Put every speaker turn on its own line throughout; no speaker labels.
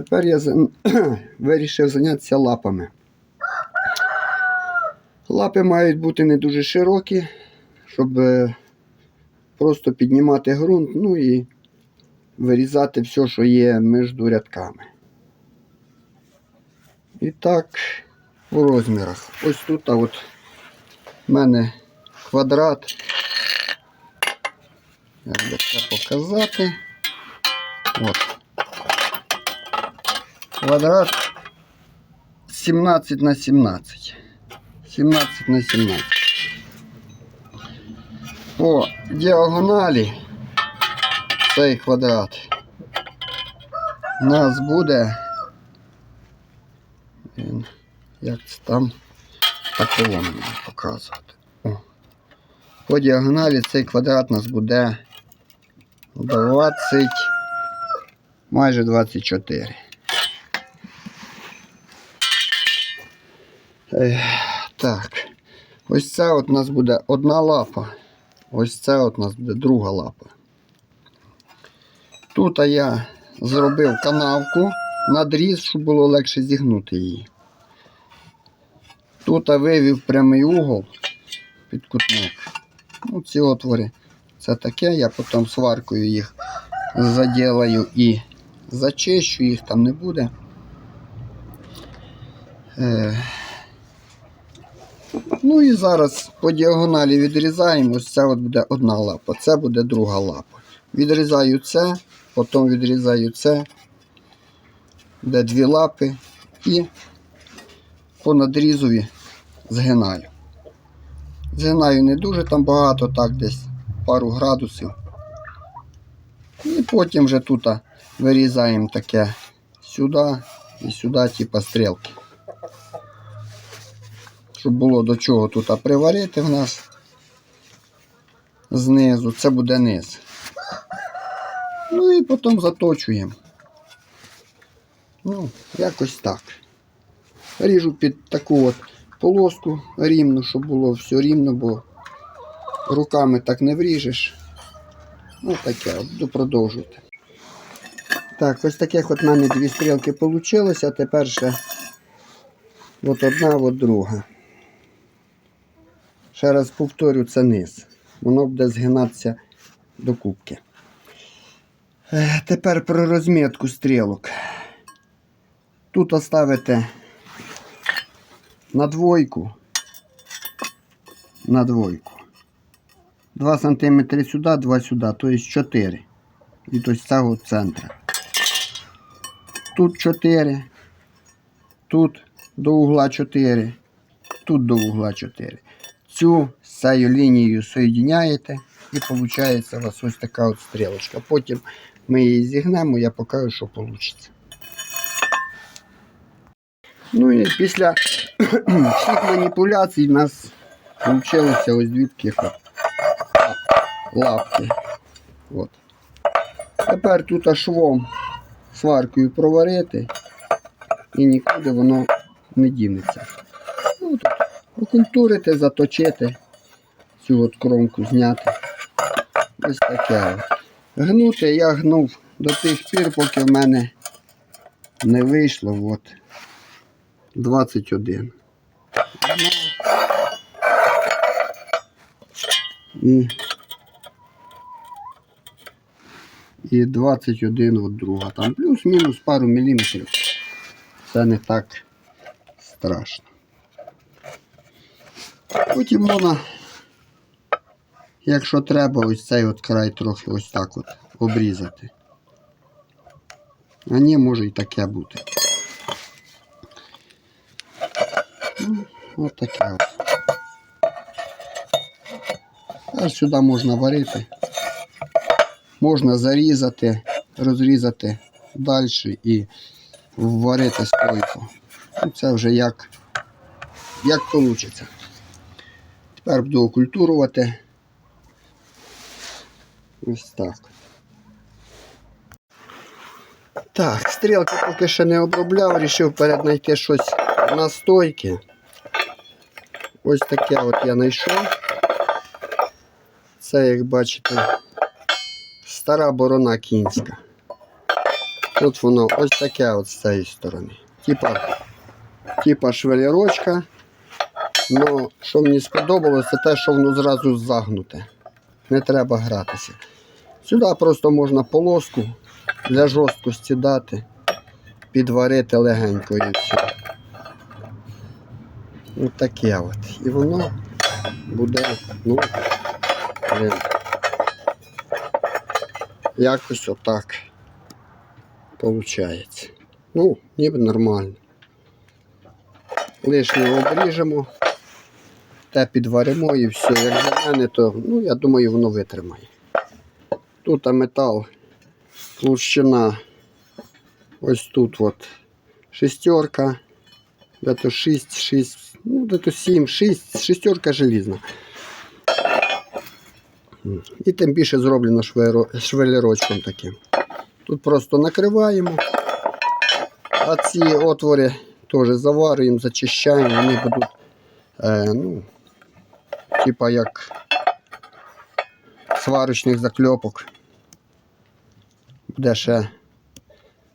Тепер я вирішив зайнятися лапами. Лапи мають бути не дуже широкі, щоб е, просто піднімати ґрунт, ну і вирізати все, що є між рядками. І так, у розмірах. Ось тут а от в мене квадрат. Як би це показати. От. Квадрат 17 на 17. 17 на 17. По діагоналі цей квадрат у нас буде. Як це там такого мені показувати. О. По діагоналі цей квадрат у нас буде 20, майже 24. Так. Ось це от у нас буде одна лапа. Ось це от у нас буде друга лапа. Тут я зробив канавку, надріз, щоб було легше зігнути її. Тут вивів прямий угол під кутник. Ну, ці отвори це таке, я потім сваркою їх заділаю і зачищу, їх там не буде. Ну і зараз по діагоналі відрізаємо. Ось це от буде одна лапа, це буде друга лапа. Відрізаю це, потім відрізаю це, де дві лапи і по надрізові згинаю. Згинаю не дуже там багато, так десь пару градусів. І потім вже тут вирізаємо таке сюди і сюди, типа стрілки. Щоб було до чого тут приварити в нас знизу, це буде низ. Ну і потім заточуємо. Ну, якось так. Ріжу під таку от полоску рівну, щоб було все рівно, бо руками так не вріжеш. Ну таке, от, буду продовжувати. Так, ось таких от мене дві стрілки вийшло, а тепер ще от одна, от друга. Ще раз повторю, це низ. Воно буде згинатися до кубки. Е, Тепер про розмітку стрілок. Тут оставите на двойку. На двойку. 2 см сюди, 2 сюди, тобто 4. Від ось цього центра. Тут 4. Тут до угла 4. Тут до угла 4. Цю з цією лінією соєдиняєте і виходить у вас ось така от стрілочка. Потім ми її зігнемо, я покажу, що вийде. Ну і після всіх маніпуляцій в нас вийшло ось дві таких лапки. От. Тепер тут швом сваркою проварити і нікуди воно не дінеться. Тут окультурити, заточити, цю от кромку зняти. Ось таке. Гнути я гнув до тих пір, поки в мене не вийшло. От. 21. І, і 21 от друга. Там плюс-мінус пару міліметрів. Це не так страшно. Потім можна, якщо треба, ось цей от край трохи ось так от обрізати. А ні, може і таке бути. Ну, Ось таке от. А сюди можна варити. Можна зарізати, розрізати далі і варити стойку. Ну, Це вже як, як вийде. Тепер буду окультурувати. Ось так. Так, стрілки поки ще не обробляв, вирішив перед знайти щось на стойки. Ось таке от я знайшов. Це, як бачите, стара борона кінська. Тут воно ось таке от з цієї сторони. Типа, типа швелірочка. Ну, що мені сподобалося, це те, що воно зразу загнуте. Не треба гратися. Сюди просто можна полоску для жорсткості дати, підварити легенько і все. Ось таке от. І воно буде, ну, блін, якось отак получається. Ну, ніби нормально. Лишнє обріжемо, те підваримо і все. Як для мене, то ну, я думаю, воно витримає. Тут а метал, толщина ось тут от шестерка, де-то 6, 6, ну де-то 7, 6, шестерка желізна. І тим більше зроблено швелірочком таким. Тут просто накриваємо, а ці отвори теж заварюємо, зачищаємо, вони будуть, е, ну, типа як сварочних закльопок. Буде ще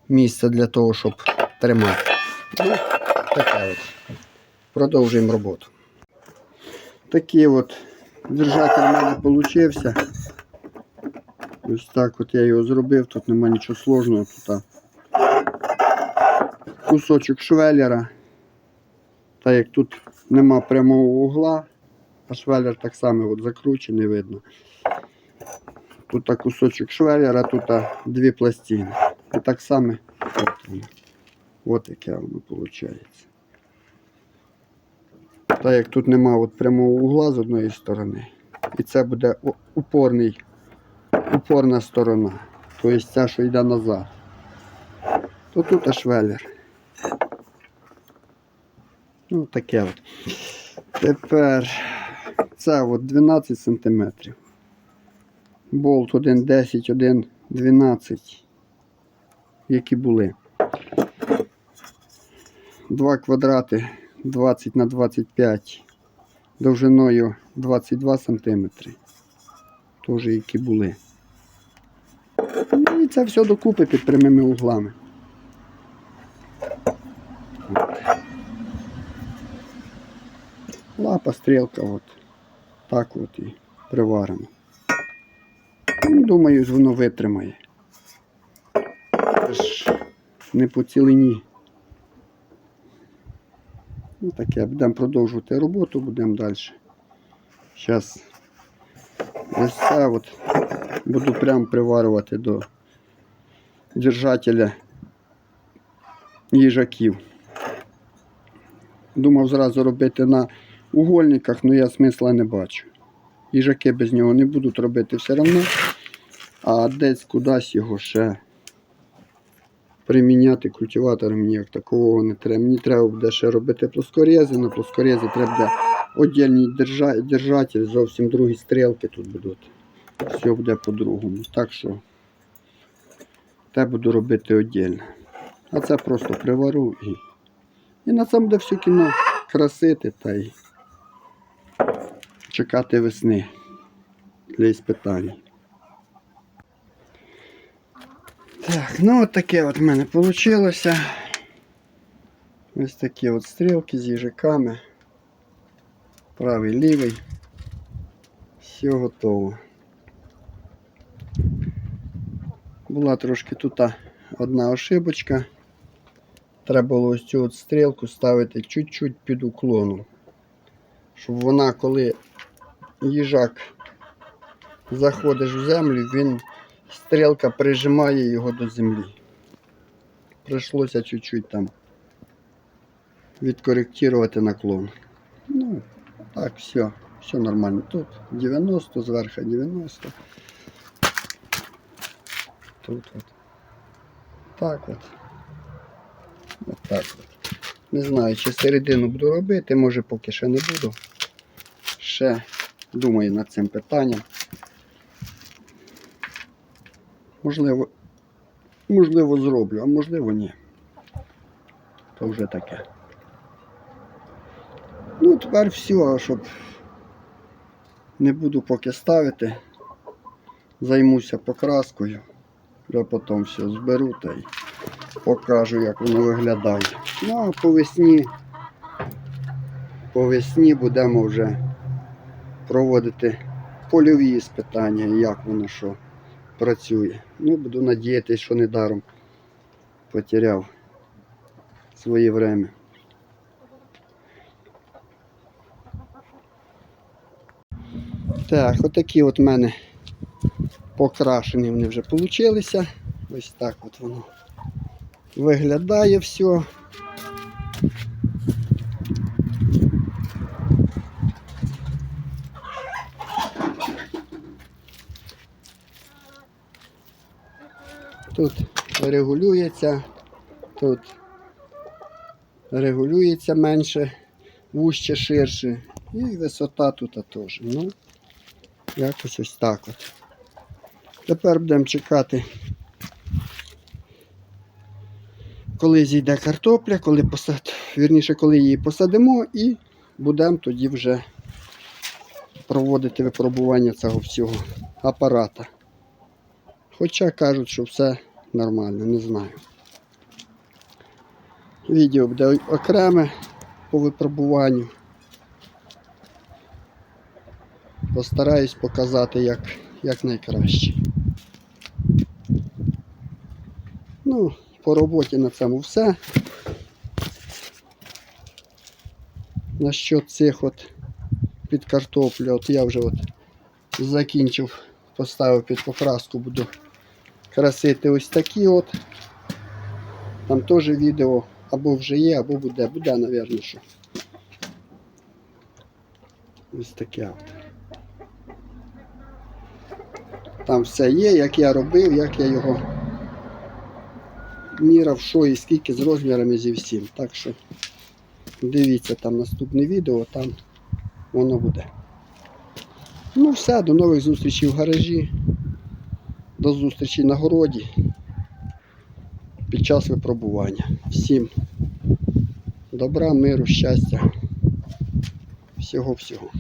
місце для того, щоб тримати. Ну, таке от. Продовжуємо роботу. Такий от держатель в мене получився. Ось так от я його зробив, тут нема нічого сложного. Тут кусочок швеллера. Та як тут нема прямого угла, а швеллер так само от закручений видно. Тут кусочок швеллера, тут дві пластини. І так само от воно. От яке воно виходить. Так як тут нема от прямого угла з одної сторони. І це буде упорний упорна сторона. Тобто ця, що йде назад. То тут швеллер. Ну, таке от. Тепер це от 12 см. Болт 1,10, 1,12, які були. Два квадрати 20 на 25 довжиною 22 см. Теж які були. Ну і це все докупи під прямими углами. Лапа, стрілка, от. Так от і приварено. Ну, Думаю, воно витримає. Це ж не по цілині. Ну таке, будемо продовжувати роботу, будемо далі. Зараз ось це от буду прям приварювати до держателя їжаків. Думав зразу робити на угольниках, але я смисла не бачу. Їжаки без нього не будуть робити все одно, а десь кудись його ще приміняти культиватором мені як такого не треба. Мені треба буде ще робити плоскорези, на плоскорези треба буде держа- держатель, зовсім другі стрілки тут будуть. Все буде по-другому. Так що те буду робити віддільно. А це просто привару і. І на цьому буде все кіно красити та й чекати весни для іспитань. Так, ну от таке от в мене вийшло. Ось такі от стрілки з їжаками. Правий, лівий. Все готово. Була трошки тут одна ошибочка. Треба було ось цю от стрілку ставити чуть-чуть під уклоном. Щоб вона, коли їжак заходиш в землю, він стрілка прижимає його до землі. Прийшлося чуть-чуть там відкоректувати наклон. Ну, так, все, все нормально. Тут 90, зверху 90. Тут от. Так от. От так от. Не знаю, чи середину буду робити, може поки ще не буду. Ще думаю над цим питанням. Можливо, можливо зроблю, а можливо ні. То вже таке. Ну, тепер все, щоб не буду поки ставити. Займуся покраскою. Вже потім все зберу та й покажу, як воно виглядає. Ну а по весні, по весні будемо вже проводити польові іспитання, як воно що працює. Ну, буду надіятися, що недаром потеряв своє время. Так, отакі от в мене покрашені вони вже получилися. Ось так от воно виглядає все. Тут регулюється, тут регулюється менше, вужче, ширше. І висота тут теж. Ну, якось ось так от. Тепер будемо чекати, коли зійде картопля, коли посад... вірніше, коли її посадимо, і будемо тоді вже проводити випробування цього всього апарата. Хоча кажуть, що все нормально, не знаю. Відео буде окреме по випробуванню. Постараюсь показати як, як найкраще. Ну, по роботі на цьому все. Насчет цих от під картоплю, от я вже от закінчив, поставив під покраску, буду красити ось такі от. Там теж відео або вже є, або буде. Буде, мабуть, що. Ось таке от. Там все є, як я робив, як я його мірав, що і скільки з розмірами зі всім. Так що дивіться там наступне відео, там воно буде. Ну все, до нових зустрічей в гаражі. До зустрічі на городі під час випробування. Всім добра, миру, щастя, всього-всього.